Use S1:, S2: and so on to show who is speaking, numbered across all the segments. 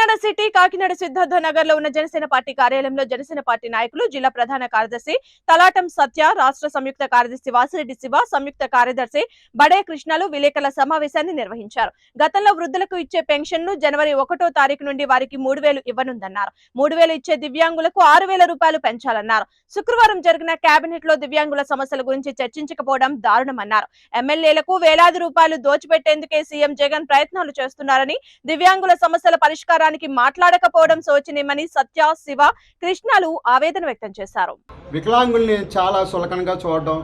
S1: Kakinada city Kakinada Siddhartha నగర్లో ఉన్న Janasena party కార్యాలయంలో జనసేన పార్టీ నాయకులు జిల్లా ప్రధాన కార్యదర్శి తలాటం సత్య రాష్ట్ర సంయుక్త కార్యదర్శి వాసిరెడ్డి శివ సంయుక్త కార్యదర్శి బడే కృష్ణలు విలేకరుల సమావేశాన్ని నిర్వహించారు. గతంలో వృద్ధులకు ఇచ్చే పెన్షన్ను జనవరి ఒకటో తారీఖు నుండి వారికి మూడు వేలు ఇవ్వనుందన్నారు. మూడు వేలు ఇచ్చే దివ్యాంగులకు ఆరు వేల రూపాయలు పెంచాలన్నారు. శుక్రవారం జరిగిన కేబినెట్లో దివ్యాంగుల సమస్యల గురించి చర్చించకపోవడం దారుణమన్నారు. ఎమ్మెల్యేలకు వేలాది రూపాయలు దోచిపెట్టేందుకే సీఎం జగన్ ప్రయత్నాలు చేస్తున్నారని దివ్యాంగుల సమస్యల పరిష్కారానికి మాట్లాడకపోవడం శోచనీయమని సత్య శివ కృష్ణలు ఆవేదన వ్యక్తం చేశారు.
S2: వికలాంగుల్ని చాలా సులకనగా చూడడం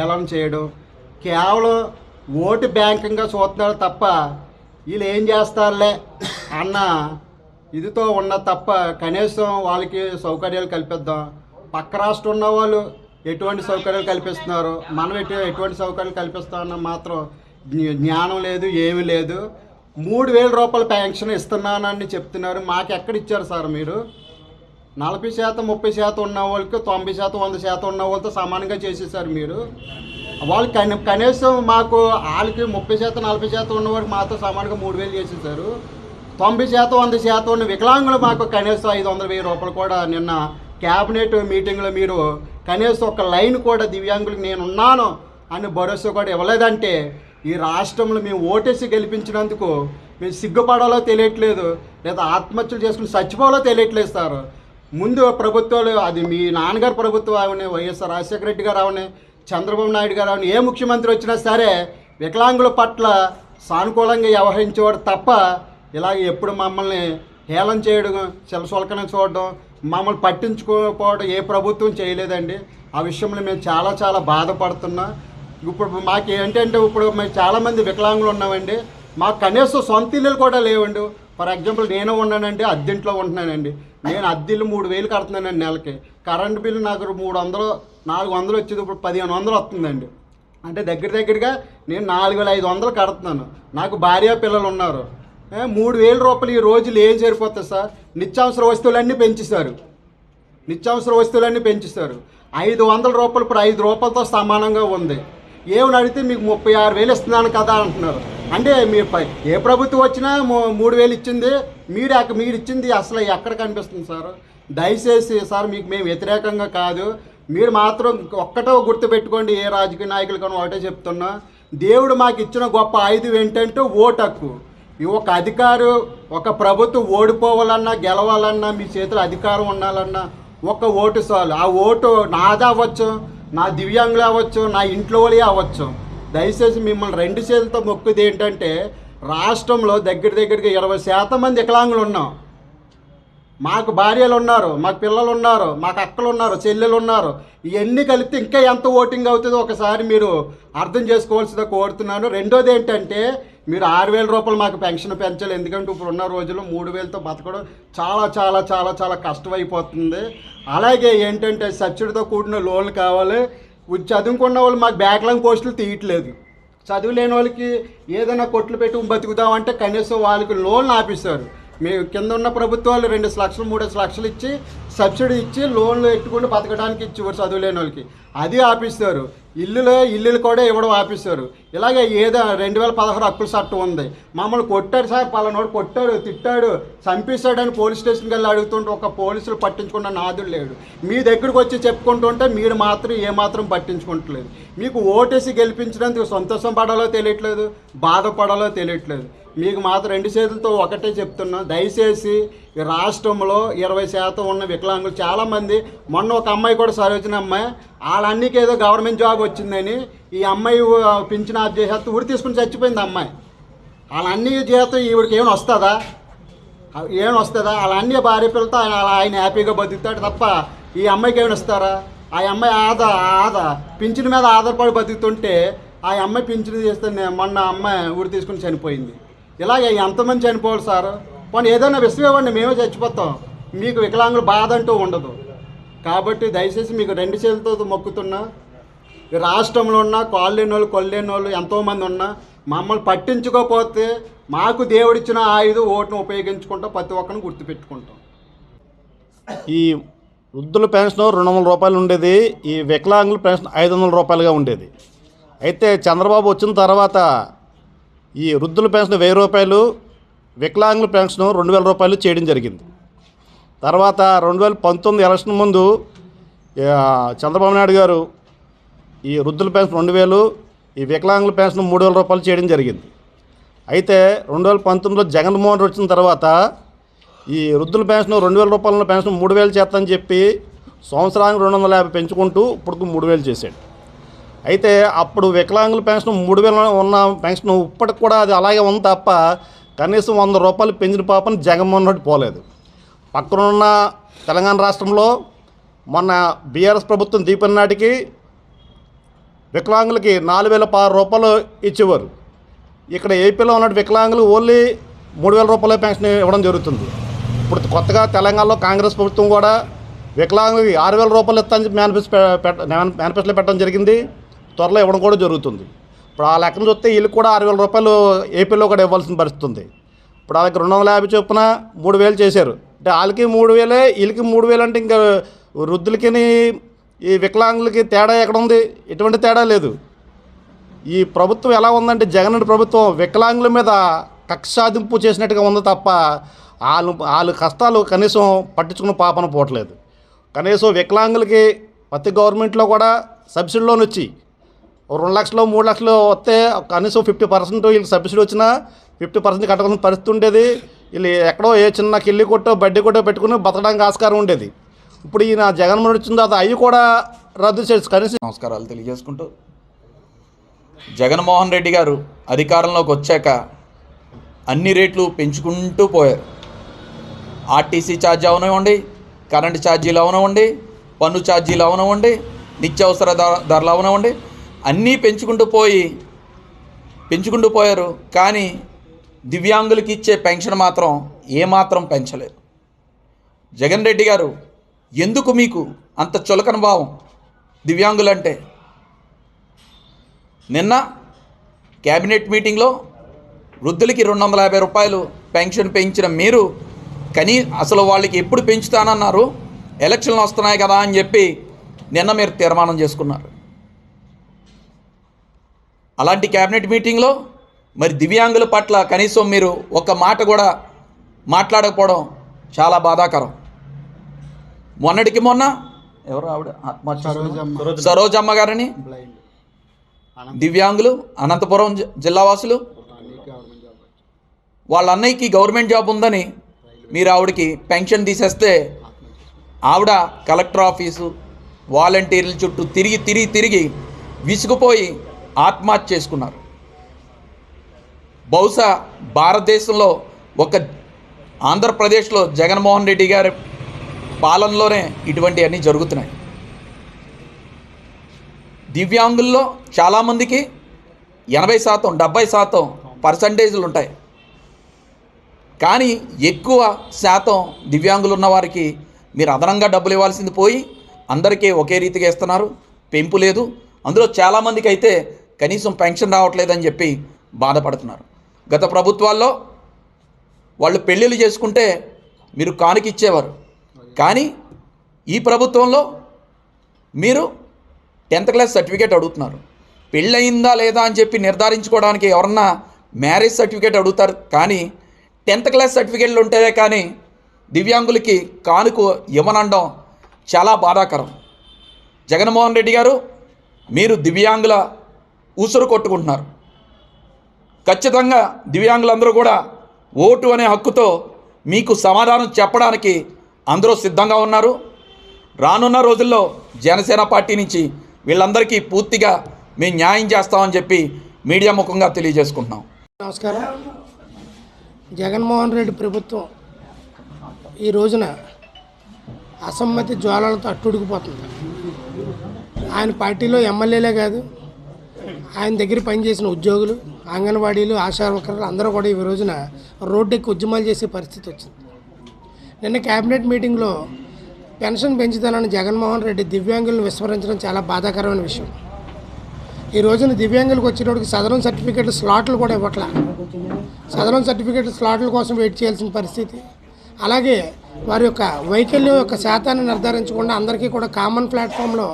S2: ఏలం చేయడం కేవలం ఓటు బ్యాంకింగ్గా చూస్తున్నారు తప్ప వీళ్ళు ఏం చేస్తారులే అన్న ఇదితో ఉన్న తప్ప కనీసం వాళ్ళకి సౌకర్యాలు కల్పిద్దాం. పక్క రాష్ట్రం ఉన్న వాళ్ళు ఎటువంటి సౌకర్యాలు కల్పిస్తున్నారు? మనం ఎటు ఎటువంటి సౌకర్యాలు కల్పిస్తామన్న మాత్రం జ్ఞానం లేదు ఏమీ లేదు. మూడు వేల రూపాయల పెన్షన్ ఇస్తున్నానని చెప్తున్నారు. మాకు ఎక్కడ ఇచ్చారు సార్ మీరు? నలభై శాతం ముప్పై శాతం ఉన్న వాళ్ళకి తొంభై శాతం వంద శాతం ఉన్న వాళ్ళతో సమానంగా చేసేసారు మీరు. వాళ్ళు కని కనీసం మాకు వాళ్ళకి ముప్పై శాతం నలభై శాతం ఉన్న వాళ్ళకి మాతో సమానంగా మూడు వేలు చేసేసారు. తొంభై శాతం వంద శాతం ఉన్న వికలాంగులు మాకు కనీసం ఐదు వందల వెయ్యి రూపాయలు కూడా నిన్న క్యాబినెట్ మీటింగ్లో మీరు కనీసం ఒక లైన్ కూడా దివ్యాంగులకు నేను ఉన్నాను అని భరోసా కూడా ఇవ్వలేదంటే ఈ రాష్ట్రంలో మేము ఓటేసి గెలిపించినందుకు మేము సిగ్గుపడాలో తెలియట్లేదు లేదా ఆత్మహత్యలు చేసుకుని చచ్చిపోవాలో తెలియట్లేదు సార్. ముందు ప్రభుత్వాలు అది మీ నాన్నగారు ప్రభుత్వం అవని వైఎస్ఆర్ రాజశేఖర రెడ్డి గారు అవని చంద్రబాబు నాయుడు గారు అవని ఏ ముఖ్యమంత్రి వచ్చినా సరే వికలాంగుల పట్ల సానుకూలంగా వ్యవహరించేవాడు తప్ప ఇలాగ ఎప్పుడు మమ్మల్ని హేళన చేయడం చిలసొలకన చూడడం మమ్మల్ని పట్టించుకోకపోవడం ఏ ప్రభుత్వం చేయలేదండి. ఆ విషయంలో మేము చాలా చాలా బాధపడుతున్నాం. ఇప్పుడు మాకు ఏంటంటే ఇప్పుడు మేము చాలామంది వికలాంగులు ఉన్నామండి. మాకు కనీసం సొంత ఇల్లులు కూడా లేవండి. ఫర్ ఎగ్జాంపుల్ నేను ఉన్నానండి అద్దెంట్లో ఉంటున్నానండి. నేను అద్దెలు మూడు వేలు కడుతున్నానండి నెలకి. కరెంట్ బిల్లు నాకు మూడు వందలు నాలుగు వందలు వచ్చేది ఇప్పుడు పదిహేను వందలు వస్తుందండి. అంటే దగ్గర దగ్గరగా నేను నాలుగు వేల ఐదు వందలు కడుతున్నాను. నాకు భార్య పిల్లలు ఉన్నారు. మూడు వేల రూపాయలు ఈ రోజులు ఏం సరిపోతుంది సార్? నిత్యావసర వస్తువులన్నీ పెంచేశారు. నిత్యావసర వస్తువులన్నీ పెంచుతారు ఐదు వందల రూపాయలు ఇప్పుడు ఐదు రూపాయలతో సమానంగా ఉంది. ఏమని అడిగితే మీకు ముప్పై ఆరు వేలు ఇస్తున్నాను కదా అంటున్నారు. అంటే మీరు ఏ ప్రభుత్వం వచ్చినా మూ- మూడు వేలు ఇచ్చింది మీరు మీరు ఇచ్చింది అసలు ఎక్కడ కనిపిస్తుంది సార్? దయచేసి సార్ మీకు మేము వ్యతిరేకంగా కాదు. మీరు మాత్రం ఒక్కటో గుర్తుపెట్టుకోండి ఏ రాజకీయ నాయకులకన్నా ఒకటే చెప్తున్నా. దేవుడు మాకు ఇచ్చిన గొప్ప ఆయుధం ఏంటంటే ఓటు హక్కు ఈ ఒక అధికారు ఒక ప్రభుత్వం ఓడిపోవాలన్నా గెలవాలన్నా మీ చేతిలో అధికారం ఉండాలన్నా ఒక ఓటు చాలు. ఆ ఓటు నాదా అవ్వచ్చు నా దివ్యాంగులు అవ్వచ్చు నా ఇంట్లో వాళ్ళే అవ్వచ్చు. దయచేసి మిమ్మల్ని రెండు చేతులతో మొక్కుది ఏంటంటే రాష్ట్రంలో దగ్గర దగ్గరగా ఇరవై శాతం మంది వికలాంగులు ఉన్నాం. మాకు భార్యలు ఉన్నారు మాకు పిల్లలు ఉన్నారు మాకు అక్కలు ఉన్నారు చెల్లెలు ఉన్నారు ఇవన్నీ కలిపితే ఇంకా ఎంత ఓటింగ్ అవుతుందో ఒకసారి మీరు అర్థం చేసుకోవాల్సిందో కోరుతున్నాను. రెండోది ఏంటంటే మీరు ఆరు వేల రూపాయలు మాకు పెన్షన్ పెంచాలి. ఎందుకంటే ఇప్పుడు ఉన్న రోజుల్లో మూడు వేలతో బతకడం చాలా చాలా చాలా చాలా కష్టమైపోతుంది. అలాగే ఏంటంటే సబ్సిడీతో కూడిన లోన్లు కావాలి. చదువుకున్న వాళ్ళు మాకు బ్యాక్లాంగ్ పోస్టులు తీయట్లేదు. చదువు లేని వాళ్ళకి ఏదైనా కొట్లు పెట్టి బతుకుదామంటే కనీసం వాళ్ళకి లోన్లు ఆపిస్తారు. మేము కింద ఉన్న ప్రభుత్వాలు రెండు లక్షలు మూడు లక్షలు ఇచ్చి సబ్సిడీ ఇచ్చి లోన్లు పెట్టుకుని బతకడానికి ఇచ్చేవారు చదువు లేని వాళ్ళకి. అది ఆపిస్తారు. ఇల్లులో ఇల్లులు కూడా ఇవ్వడం ఆపిస్తారు. ఇలాగే ఏదో రెండు వేల పదహారు హక్కుల చట్టం ఉంది. మమ్మల్ని కొట్టాడు సార్ పలానోడు కొట్టాడు తిట్టాడు చంపేశాడని పోలీస్ స్టేషన్కి వెళ్ళి అడుగుతుంటే ఒక పోలీసులు పట్టించుకున్న నాదుడు లేడు. మీ దగ్గరికి వచ్చి చెప్పుకుంటుంటే మీరు మాత్రం ఏమాత్రం పట్టించుకుంటలేదు. మీకు ఓటేసి గెలిపించడానికి సంతోషం పడాలో తెలియట్లేదు బాధపడాలో తెలియట్లేదు. మీకు మాత్రం రెండు చేతులతో ఒకటే చెప్తున్నా దయచేసి ఈ రాష్ట్రంలో ఇరవై శాతం ఉన్న వికలాంగులు చాలామంది. మొన్న ఒక అమ్మాయి కూడా సరోజిన అమ్మాయి వాళ్ళన్నికి ఏదో గవర్నమెంట్ జాబ్ వచ్చిందని ఈ అమ్మాయి పింఛన్ ఆఫ్ చేసేస్తే ఊరి తీసుకుని చచ్చిపోయింది అమ్మాయి. వాళ్ళన్నీ చేత ఈవిడికి ఏమైనా వస్తుందా? ఏమైనా వస్తుందా? వాళ్ళన్నీ భార్య పిల్లతో ఆయన అలా ఆయన హ్యాపీగా బతుకుతాడు తప్ప ఈ అమ్మాయికి ఏమైనా వస్తారా? ఆ అమ్మాయి ఆదా ఆదా. పింఛన్ మీద ఆధారపడి బతుకుతుంటే ఆ అమ్మాయి పింఛన్ చేస్తే మొన్న అమ్మాయి ఊరి తీసుకుని చనిపోయింది. ఇలాగ ఎంతమంది చనిపోవాలి సారు? పోనీ ఏదైనా విషయం ఇవ్వండి మేమే చచ్చిపోతాం. మీకు వికలాంగులు బాధ అంటూ ఉండదు. కాబట్టి దయచేసి మీకు రెండు చేతులతో మొక్కుతున్నా. రాష్ట్రంలో ఉన్న కాళ్ళేని వాళ్ళు కొల్లేని వాళ్ళు ఎంతోమంది ఉన్నా మమ్మల్ని పట్టించుకోకపోతే మాకు దేవుడిచ్చిన ఆయుధం ఓటును ఉపయోగించుకుంటాం ప్రతి ఒక్కరిని గుర్తుపెట్టుకుంటాం.
S3: ఈ వృద్ధుల పెన్షన్ రెండు వందల రూపాయలు ఉండేది. ఈ వికలాంగుల పెన్షన్ ఐదు వందల రూపాయలుగా ఉండేది. అయితే చంద్రబాబు వచ్చిన తర్వాత ఈ వృద్ధుల పెన్షన్ వెయ్యి రూపాయలు వికలాంగుల పెన్షన్ రెండు వేల రూపాయలు చేయడం జరిగింది. తర్వాత రెండు వేల పంతొమ్మిది ఎలక్షన్ ముందు చంద్రబాబు నాయుడు గారు ఈ వృద్ధుల పెన్షన్ రెండు వేలు ఈ వికలాంగుల పెన్షన్ మూడు వేల రూపాయలు చేయడం జరిగింది. అయితే రెండు వేల పంతొమ్మిదిలో జగన్మోహన్ రెడ్డి వచ్చిన తర్వాత ఈ వృద్ధుల పెన్షన్ రెండు వేల రూపాయల పెన్షన్ మూడు వేలు చేస్తానని చెప్పి సంవత్సరానికి రెండు వందల యాభై పెంచుకుంటూ ఇప్పుడు మూడు వేలు చేశాడు. అయితే అప్పుడు వికలాంగుల పెన్షన్ మూడు వేలు ఉన్న పెన్షన్ ఇప్పటికి కూడా అది అలాగే ఉంది తప్ప కనీసం వంద రూపాయలు పెంచిన పాపను జగన్మోహన్ రెడ్డి పోలేదు. పక్కనున్న తెలంగాణ రాష్ట్రంలో మొన్న బీఆర్ఎస్ ప్రభుత్వం దీపిన నాటికి వికలాంగులకి నాలుగు వేల పారు రూపాయలు ఇచ్చేవారు. ఇక్కడ ఏపీలో ఉన్న వికలాంగులు ఓన్లీ మూడు వేల రూపాయల పెన్షన్ ఇవ్వడం జరుగుతుంది. ఇప్పుడు కొత్తగా తెలంగాణలో కాంగ్రెస్ ప్రభుత్వం కూడా వికలాంగులకి ఆరు వేల రూపాయలు ఇస్తాను మేనిఫెస్టో పెట్ట మేనిఫెస్టోలో పెట్టడం జరిగింది. త్వరలో ఇవ్వడం కూడా జరుగుతుంది. ఇప్పుడు ఆ లెక్కను చూస్తే వీళ్ళకి కూడా ఆరు వేల రూపాయలు ఏపీలో కూడా ఇవ్వాల్సిన పరిస్థితి ఉంది. ఇప్పుడు వాళ్ళకి రెండు వందల యాభై చొప్పున మూడు వేలు చేశారు. అంటే వాళ్ళకి మూడు వేలే వీళ్ళకి మూడు వేలు అంటే ఇంకా వృద్ధులకి ఈ వికలాంగులకి తేడా ఎక్కడ ఉంది? ఎటువంటి తేడా లేదు. ఈ ప్రభుత్వం ఎలా ఉందంటే జగన్ ప్రభుత్వం వికలాంగుల మీద కక్షాదింపు చేసినట్టుగా ఉంది తప్ప వాళ్ళు వాళ్ళ కష్టాలు కనీసం పట్టించుకున్న పాపన పోవట్లేదు. కనీసం వికలాంగులకి ప్రతి గవర్నమెంట్లో కూడా సబ్సిడీ లోన్ వచ్చి రెండు లక్షలు మూడు లక్షలు వస్తే కనీసం ఫిఫ్టీ పర్సెంట్ వీళ్ళకి సబ్సిడీ వచ్చినా ఫిఫ్టీ పర్సెంట్ కట్టవలసిన పరిస్థితి ఉండేది. వీళ్ళు ఎక్కడో ఏ చిన్న కిల్లి కొట్టో బడ్డీ కొట్టో పెట్టుకుని బతకడానికి ఆస్కారం ఉండేది. ఇప్పుడు ఈయన జగన్మోహన్ వచ్చిన తర్వాత అవి కూడా రద్దు చేసి కనీసం
S4: నమస్కారాలు తెలియజేసుకుంటూ. జగన్మోహన్ రెడ్డి గారు అధికారంలోకి వచ్చాక అన్ని రేట్లు పెంచుకుంటూ పోయారు. ఆర్టీసీ ఛార్జ్ అవనివ్వండి కరెంటు ఛార్జీలు అవనివ్వండి పన్ను ఛార్జీలు అవనివ్వండి నిత్యావసర ధర ధరలు అవనివ్వండి అన్నీ పెంచుకుంటూ పోయి పెంచుకుంటూ పోయారు. కానీ దివ్యాంగులకి ఇచ్చే పెన్షన్ మాత్రం ఏమాత్రం పెంచలేదు. జగన్ రెడ్డి గారు ఎందుకు మీకు అంత చులకన భావం దివ్యాంగులంటే? నిన్న క్యాబినెట్ మీటింగ్లో వృద్ధులకి రెండు వందల యాభై రూపాయలు పెన్షన్ పెంచిన మీరు కానీ అసలు వాళ్ళకి ఎప్పుడు పెంచుతానన్నారు? ఎలక్షన్లు వస్తున్నాయి కదా అని చెప్పి నిన్న మీరు తీర్మానం చేసుకున్నారు. అలాంటి క్యాబినెట్ మీటింగ్లో మరి దివ్యాంగుల పట్ల కనీసం మీరు ఒక మాట కూడా మాట్లాడకపోవడం చాలా బాధాకరం. మొన్నటికి మొన్న ఎవరు ఆవిడ? ఆత్మహత్య?
S2: సరోజమ్మ.
S4: గారిని దివ్యాంగులు అనంతపురం జి- జిల్లా వాసులు
S2: గవర్నమెంట్ జాబ్
S4: వాళ్ళ అన్నయ్యకి గవర్నమెంట్ జాబ్ ఉందని మీరు ఆవిడకి పెన్షన్ తీసేస్తే ఆవిడ కలెక్టర్ ఆఫీసు వాలంటీర్ల చుట్టూ తిరిగి తిరిగి తిరిగి విసుగుపోయి ఆత్మహత్య చేసుకున్నారు. బహుశా భారతదేశంలో ఒక ఆంధ్రప్రదేశ్లో జగన్మోహన్ రెడ్డి గారి పాలనలోనే ఇటువంటివన్నీ జరుగుతున్నాయి. దివ్యాంగుల్లో చాలామందికి ఎనభై శాతం డెబ్బై శాతం పర్సంటేజ్లు ఉంటాయి. కానీ ఎక్కువ శాతం దివ్యాంగులు ఉన్నవారికి మీరు అదనంగా డబ్బులు ఇవ్వాల్సింది పోయి అందరికీ ఒకే రీతిగా ఇస్తున్నారు. పెంపు లేదు. అందులో చాలామందికి అయితే కనీసం పెన్షన్ రావట్లేదని చెప్పి బాధపడుతున్నారు. గత ప్రభుత్వాల్లో వాళ్ళు పెళ్ళిళ్ళు చేసుకుంటే మీరు కానుకిచ్చేవారు కానీ ఈ ప్రభుత్వంలో మీరు టెన్త్ క్లాస్ సర్టిఫికేట్ అడుగుతున్నారు. పెళ్ళయిందా లేదా అని చెప్పి నిర్ధారించుకోవడానికి ఎవరన్నా మ్యారేజ్ సర్టిఫికేట్ అడుగుతారు. కానీ టెన్త్ క్లాస్ సర్టిఫికేట్లు ఉంటేనే కానీ దివ్యాంగులకి కానుకు ఇవ్వనండం చాలా బాధాకరం. జగన్మోహన్ రెడ్డి గారు మీరు దివ్యాంగుల ఊసురు కొట్టుకుంటున్నారు. ఖచ్చితంగా దివ్యాంగులందరూ కూడా ఓటు అనే హక్కుతో మీకు సమాధానం చెప్పడానికి అందరూ సిద్ధంగా ఉన్నారు. రానున్న రోజుల్లో జనసేన పార్టీ నుంచి వీళ్ళందరికీ పూర్తిగా మేము న్యాయం చేస్తామని చెప్పి మీడియా ముఖంగా తెలియజేసుకుంటున్నాం.
S5: నమస్కారం. జగన్మోహన్ రెడ్డి ప్రభుత్వం ఈ రోజున అసమ్మతి జ్వాలలతో అట్టుడికిపోతుంది ఆయన పార్టీలో ఎమ్మెల్యేలే కాదు ఆయన దగ్గర పనిచేసిన ఉద్యోగులు అంగన్వాడీలు ఆశా వర్కర్లు అందరూ కూడా ఈ రోజున రోడ్డెక్కి ఉద్యమాలు చేసే పరిస్థితి వచ్చింది. నిన్న కేబినెట్ మీటింగ్లో పెన్షన్ పెంచుదలని జగన్మోహన్ రెడ్డి దివ్యాంగులను విస్మరించడం చాలా బాధాకరమైన విషయం. ఈ రోజున దివ్యాంగులకు వచ్చేటప్పటికి సదరన్ సర్టిఫికేట్ స్లాట్లు కూడా ఇవ్వట్లా. సదరన్ సర్టిఫికేట్ స్లాట్ల కోసం వెయిట్ చేయాల్సిన పరిస్థితి. అలాగే వారి యొక్క వైకల్యం యొక్క శాతాన్ని నిర్ధారించకుండా అందరికీ కూడా కామన్ ప్లాట్ఫామ్లో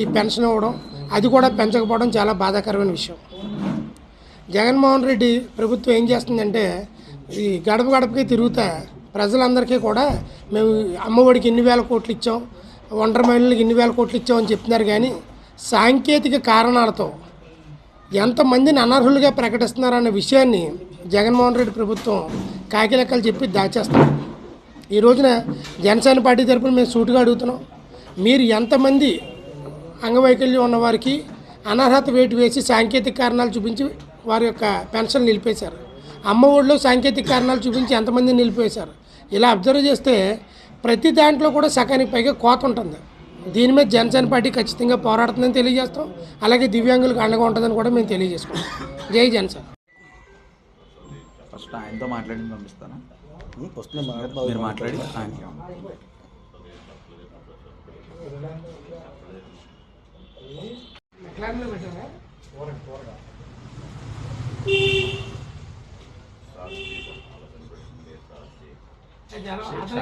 S5: ఈ పెన్షన్ ఇవ్వడం అది కూడా పెంచకపోవడం చాలా బాధాకరమైన విషయం. జగన్మోహన్ రెడ్డి ప్రభుత్వం ఏం చేస్తుందంటే ఈ గడప గడపకి తిరుగుతా ప్రజలందరికీ కూడా మేము అమ్మఒడికి ఎన్ని వేల కోట్లు ఇచ్చాం ఒంటరి మహిళలకు ఎన్ని వేల కోట్లు ఇచ్చామని చెప్తున్నారు కానీ సాంకేతిక కారణాలతో ఎంతమందిని అనర్హులుగా ప్రకటిస్తున్నారనే విషయాన్ని జగన్మోహన్ రెడ్డి ప్రభుత్వం కాకిలెక్కలు చెప్పి దాచేస్తారు ఈ రోజున జనసేన పార్టీ తరపున మేము సూటుగా అడుగుతున్నాం. మీరు ఎంతమంది అంగవైకల్యం ఉన్న వారికి అనర్హత వేటు వేసి సాంకేతిక కారణాలు చూపించి వారి యొక్క పెన్షన్ నిలిపేశారు. అమ్మ ఒడిలో సాంకేతిక కారణాలు చూపించి ఎంతమంది నిలిపేశారు. ఇలా అబ్జర్వ్ చేస్తే ప్రతి దాంట్లో కూడా సకానికి పైగా కోత ఉంటుంది. దీని మీద జనసేన పార్టీ ఖచ్చితంగా పోరాడుతుందని తెలియజేస్తాం. అలాగే దివ్యాంగులకు అండగా ఉంటుందని కూడా మేము తెలియజేసుకుంటాం. జై జనసేన.
S4: ఫస్ట్ ఆయనతో మాట్లాడి పంపిస్తాను? మీరు మాట్లాడి ఆయనకి క్లైమ్లో పెట్టారా పోరండి పోరగా అతను